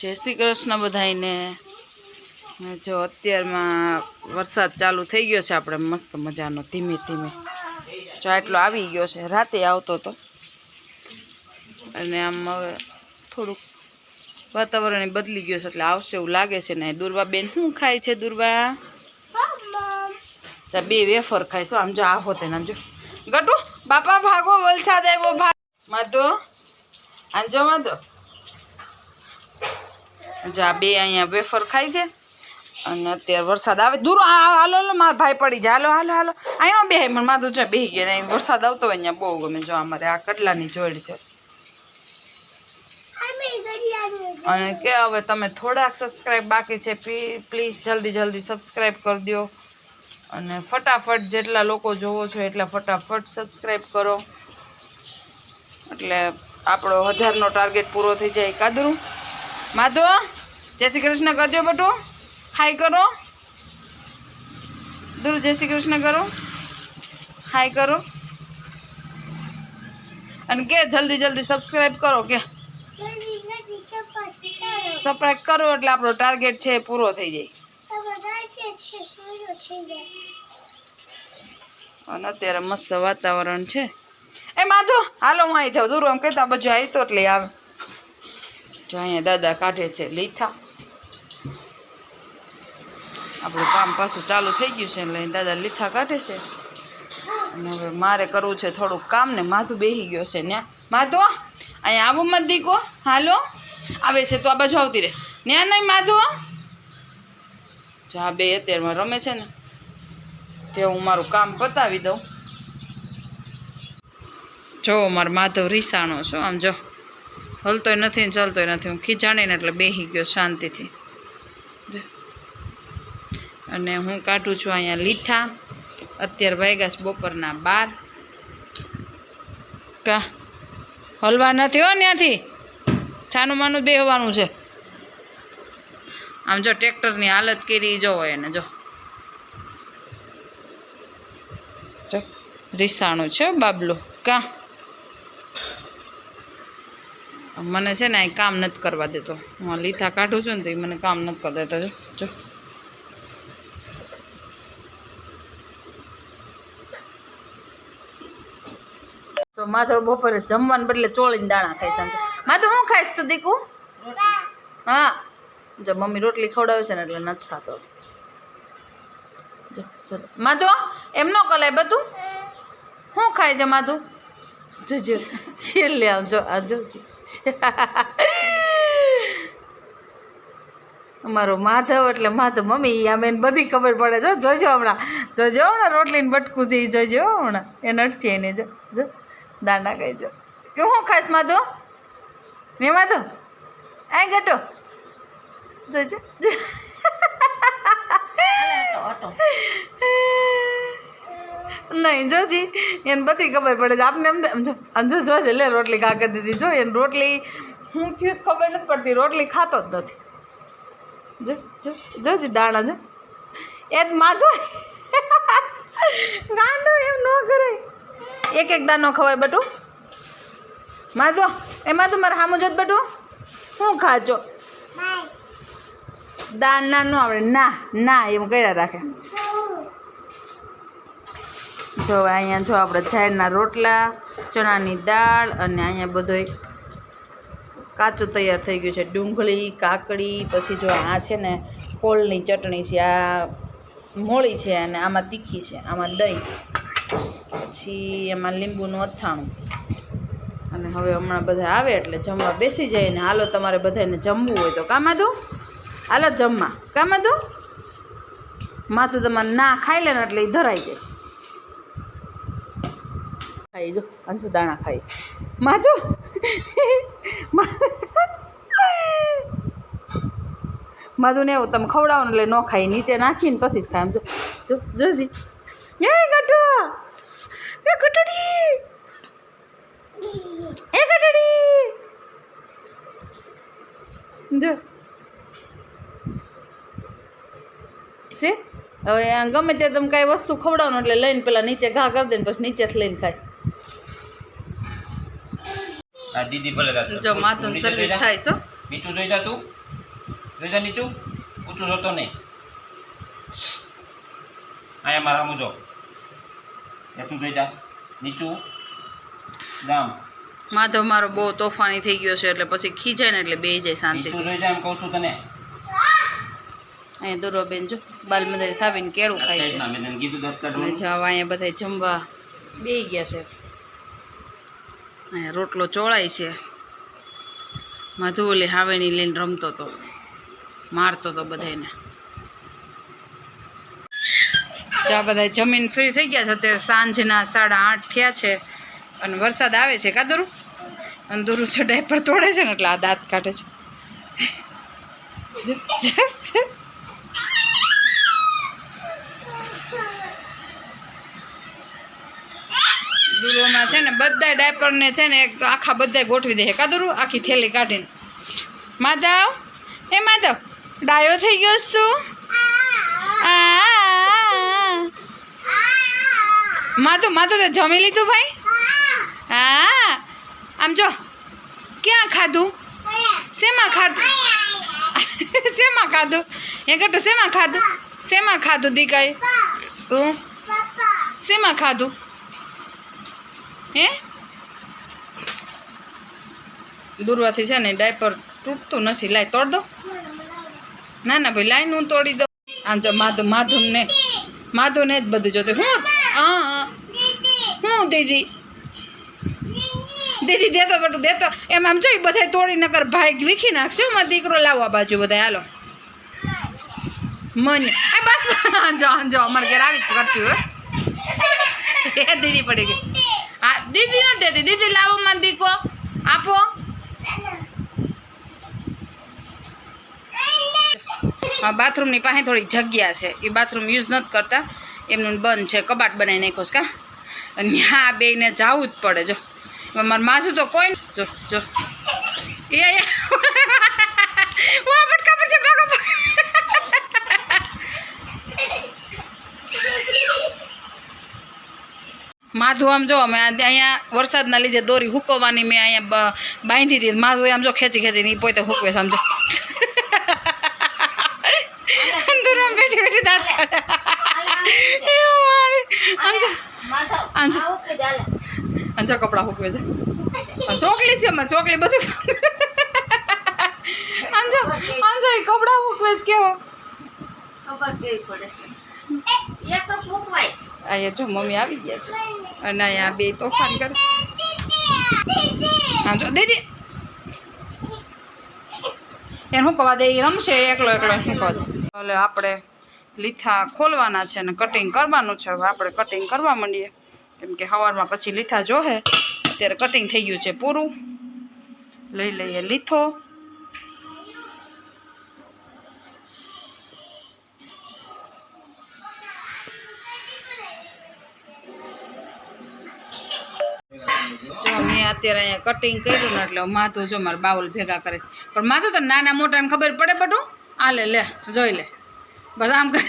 જય શ્રી કૃષ્ણ બધાને જો અત્યારમાં વરસાદ ચાલુ થઈ ગયો છે, આપણે મસ્ત મજાનો, ધીમે ધીમે. જો આટલો આવી ગયો છે, રાતે આવતો હતો અને આમ હવે થોડુંક વાતાવરણ બદલી ગયું છે, એટલે આવશે એવું લાગે છે ને. દુર્વાબેન શું ખાય છે, દુર્વા? બે વેફર ખાય છો આમ જો આ હોતે આમ જો. ગટુ, બાપા ભાગો વલસાદ આવ્યો, ભાગ. માધો, આમ જો માધો. જા બે અહીંયા વેફર ખાય છે. અને અત્યારે વરસાદ આવે. દૂર હાલો હાલો, મારા ભાઈ પડી જાય. હાલો હાલો હાલો. અહીંયા બે મને માધુ છે બેહી ગયા અહીં વરસાદ આવતો હોય અહીંયા બહુ ગમે. જો અમારે આ કડલાની જોડ છે. અને કે હવે તમે થોડાક સબસ્ક્રાઈબ બાકી છે પ્લીઝ જલ્દી જલ્દી સબસ્ક્રાઈબ કરી દો. અને ફટાફટ જેટલા લોકો જોવો છો એટલા ફટાફટ સબસ્ક્રાઈબ કરો. એટલે આપણો હજારનો ટાર્ગેટ પૂરો થઈ જાય. કાદરું. માધો, જય શ્રી કૃષ્ણ કરજો બટુ. હાય કરો. દૂર જય શ્રી કૃષ્ણ કરો. હાય કરો. અને કે જલ્દી જલ્દી સબસ્ક્રાઈબ કરો કે. સબસ્ક્રાઈબ કરો એટલે આપણો ટાર્ગેટ છે એ પૂરો થઈ જાય. અને અત્યારે મસ્ત વાતાવરણ છે. એ માધો, હાલો હું આવી જાઉં. દૂર આમ કહેતા બધું આવી તો એટલે આવે. જો અહીંયા દાદા કાઢે છે લીથા. આપણું કામ પાછું ચાલુ થઈ ગયું છે એટલે દાદા લીથા કાઢે છે. અને હવે મારે કરવું છે થોડુંક કામ ને માથું બેસી ગયો છે ન્યા. માધો, અહીંયા આવું મત દીકો હાલો. આવે છે તો આ બાજુ આવતી રહે. ન્યા નહીં માધો? જો આ બે, અત્યારમાં રમે છે ને. તે હું મારું કામ પતાવી દઉં. જો, મારો માધવ રીસાણો છો. આમ જો. હલતોય નથી ચાલતોય નથી. હું ખીચાણીને એટલે બેસી ગયો શાંતિથી. અને હું કાઢું છું અહીંયા લીઠા. અત્યારે વાયગાસ બપોરના બાર. કા? હલવા નથી હો ત્યાંથી છાનું માનું બેહવાનું છે. આમ જો ટ્રેક્ટરની હાલત કરી જોવો એને જો. રીસાણું છે કાં કા? મને છે ને કામ નથી કરવા દેતો. હું લીથા કાઢું છું ને તો એ મને કામ નથી કરી દેતા. જો માધવ બપોરે જમવાને બદલે ચોળીને દાણા સાંજે માધવ, હું ખાઈશ તું દીકુ? હા. જો, મમ્મી રોટલી ખવડાવે છે ને એટલે નથી ખાતો. માધવ, એમ ન કલાય બધું? શું ખાય છે માધુ જોજો લે આવજો આ અમારો માધવ એટલે માધવ મમ્મી આમ એને બધી ખબર પડે જો જોજો હમણાં જોજો હમણાં રોટલીને બટકું છે એ જોજો હમણાં. એ નટશે એને જો જો દાંડા ખાઈ જો. કે હું ખાસ માધો ને માધો આ ગટો જોજો જો નહીં જોજી એને બધી ખબર પડે છે. આપને એમ જો જોજે લે રોટલી ખા દીધી. જો એને રોટલી હું થયું જ ખબર નથી પડતી રોટલી ખાતો જ નથી. જો જો જોજી દાણા જો. એ જ માથું. ગાંડો એમ ન કરે. એક એક દાણો ખવાય બટું. માધો એમાં તો મારે હામો જોત બટું. શું ખાજો. દાન ના ન આવડે. ના ના એમ કર્યા રાખે. જો અહીંયા જો આપણે ઝાડના રોટલા, ચણાની દાળ અને અહીંયા બધોય કાચું તૈયાર થઈ ગયું છે. ડુંગળી, કાકડી, પછી જો આ છે ને કોળની ચટણી છે, આ મોળી છે અને આમાં તીખી છે, આમાં દહીં, પછી એમાં લીંબુનું અથાણું. અને હવે હમણાં બધા આવે એટલે જમવા બેસી જાય ને હાલો તમારે બધાને જમવું હોય તો. કામાં દઉં હાલો જમવા. કામાં દઉં માથું તમારે ના ખાઈ લે ને એટલે એ ધરાઈ જાય. ખાઈ જો અંશુ દાણા ખાઈ. માજો. માધુ ને એવું, તમે ખવડાવો એટલે ન ખાઈ, નીચે નાખીને પછી જ ખાય. આમ જો જો, જોજી. એ ગટુ એ ગટડી એ ગટડી જો. છે હવે ગમે તે તમે કાંઈ વસ્તુ ખવડાવો એટલે લઈને પેલા નીચે ઘા કરી દે ને પછી નીચેથી લઈને ખાય. આ દીદી ભલે રાખજો જો માતુન સર્વિસ થાય છે મીઠું જોઈ જા તું. જોઈજા નીચું. ઊંચું જોતો નહીં. અહીંયા મારા મુજો. એ તું જોઈ જા. નીચું. ગામ. માધવ મારો બહુ તોફાની થઈ ગયો છે એટલે પછી ખીજાય ને એટલે બે જાય શાંતિ નીચું જોઈ જા એમ કહું છું તને. અહીંયા દુર્વાબેન જો બાલ મંદિર થાવીને કેળું ખાય છે. અને જવા અહીંયા બધા જમવા બે ગયા છે. અહીંયા રોટલો ચોળાય છે. માધુ ઓલી હાવેની લઈને રમતો હતો મારતો હતો બધાને ચા બધા જમીન ફ્રી થઈ ગયા છે, અત્યારે સાંજના સાડા આઠ થયા છે અને વરસાદ આવે છે કાદુરુ અને દુરુ છે ડાયપર તોડે છે ને એટલે આ દાંત કાઢે છે જો, જો. દુરોમાં છે ને બધા ડાયપરને છે ને એક આખા બધા ગોઠવી દે. કાદુરુ? આખી થેલી કાઢીને. માધવ? એ માધવ, ડાયો થઈ ગયો તું. માધુ માધવ તે જમી લીધું ભાઈ? હા. આમ જો, ક્યાં ખાધું? શેમાં ખાધું? શેમાં ખાધું? એ કટું શેમાં ખાધું? શેમાં ખાધું દીકાએ? શેમાં ખાધું? હે? દૂરવાથી છે ને ડાયપર તૂટતું નથી. લાય, તોડ દો. ના ના, ભાઈ લાઈન હું તોડી દઉં. આમ જો માધુ, માધુને ને માધુ ને જ બધું જોતું. હું? હા હા. હું, દીદી? દીદી દેતો બટું દેતો એમ, આમ જોઈ બધા તોડી, નકર ભાઈ વીખી નાખશે મારો દીકરો. લાવો આ બાજુ બધા હાલો. મન. બસ. જો જો, અમારે ઘેર આવી જ કરતી હોય. એ દીદી પડી ગઈ. હા દીદી નથી દેતી. દીદી લાવો માં દીકો આપો. હા બાથરૂમની પાસે થોડી જગ્યા છે. એ બાથરૂમ યુઝ નથી કરતા. એમનું બંધ છે. કબાટ બનાવી નાખ્યો છે, કા? અને ત્યાં બેને જવું જ પડે. જો. મારું માથું તો કોઈ જો જો. એ એ. વાહ બટકા પર છે ભાગો ભાગો. માધુ આમ જો અમે અહીંયા વરસાદના લીધે દોરી હુકવવાની મેં અહીંયા બાંધી હતી માધુ આમ જો ખેંચી ખેંચીને એ પોતે હુકવે સમજો દુરામ બેઠી બેઠી દાંત કાઢે. આમ જો. આમ જો. કપડાં હુકવે છે. ચોકલી છે એમાં ચોકલી બધું. આમ જો. આમ જો ઈ કપડાં હુકવે છે કેવો? અહીંયા જો મમ્મી આવી ગયા છે. અને અહીંયા બે તોફાન કરે હા દીદી. એને શું કવા દે? એ રમશે, એકલો એકલો, શું કવા દે? એટલે આપણે લીથા ખોલવાના છે અને કટિંગ કરવાનું છે. હવે આપણે કટિંગ કરવા માંડીએ. કેમ કે સવારમાં પછી લીથા જોહે. અત્યારે કટિંગ થઈ ગયું છે પૂરું. લઈ લઈએ લીથો. જો મેં અત્યારે અહીંયા કટિંગ કર્યું ને એટલે માથું જો મારે બાઉલ ભેગા કરે છે. પણ માથું તો નાના મોટાને ખબર પડે બધું? આ લે લે, જોઈ લે. બસ આમ કરે.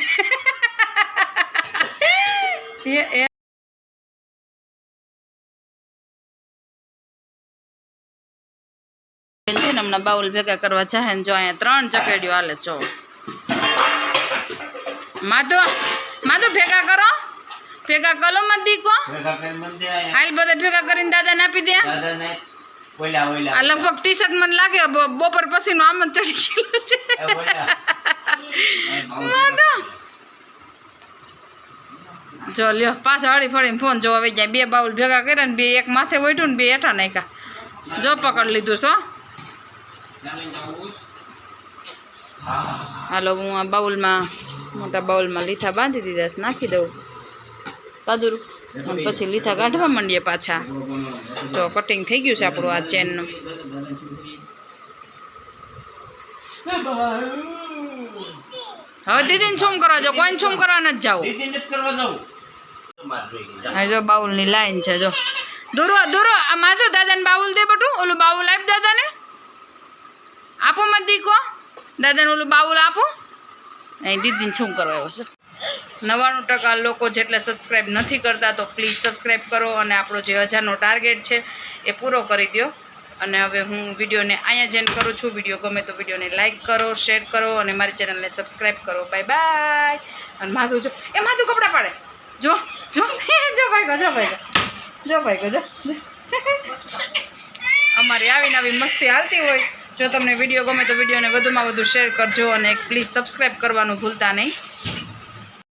બાઉલ ભેગા કરવા જાય ને જો અહીંયા ત્રણ ચકેડીઓ હાલે, જો. માધુ માધુ ભેગા કરો. ભેગા કરો મત દીકો. હાલ બધા ભેગા કરીને દાદાને આપી દે. આ લગભગ ટી શર્ટ મને લાગે બપોર બપોર પછીનું આમ જ ચડી ગયેલું છે. જો લ્યો પાછા હળી ફળીને ફોન જોવા આવી જાય. બે બાઉલ ભેગા કર્યા ને બે એક માથે વૈઠું ને બે હેઠા નાખ્યા. જો પકડ લીધું છો હાલો હું આ બાઉલમાં મોટા બાઉલમાં લીથા બાંધી દીધા નાખી દઉં. કાદુર. પછી લીથા કાઢવા માંડીએ પાછા. જો કટિંગ થઈ ગયું છે આપણું આ ચેનનું હવે દીદીને છૂમ કરવા જાવ? કોઈને છૂમ કરવા નથી જાવું. હવે જો બાઉલની લાઈન છે જો. દૂરો દૂરો આ માજો દાદાને બાઉલ દે બટું ઓલું બાઉલ આપ દાદાને. આપો મત દીકો દાદાને ઓલું બાઉલ આપો. અહીં દીદીને છૂમ કરવા આવ્યો છે? નવ્વાણું ટકા લોકો જેટલે સબસ્ક્રાઈબ નથી કરતા તો પ્લીઝ સબસ્ક્રાઈબ કરો અને આપણો જે હજારનો ટાર્ગેટ છે એ પૂરો કરી દો અને હવે હું વિડીયોને અહીંયા જેન કરું છું. વીડિયો ગમે તો વિડીયોને લાઇક કરો શેર કરો અને મારી ચેનલને સબસ્ક્રાઈબ કરો. બાય બાય અને માથું જો, એ માથું કપડાં પાડે. જો જો જો ભાઈ જો ભાઈ જો ભાઈ જો. અમારી આવી મસ્તી હાલતી હોય. જો તમને વીડિયો ગમે તો વિડીયોને વધુમાં વધુ શેર કરજો અને પ્લીઝ સબસ્ક્રાઈબ કરવાનું ભૂલતા નહીં.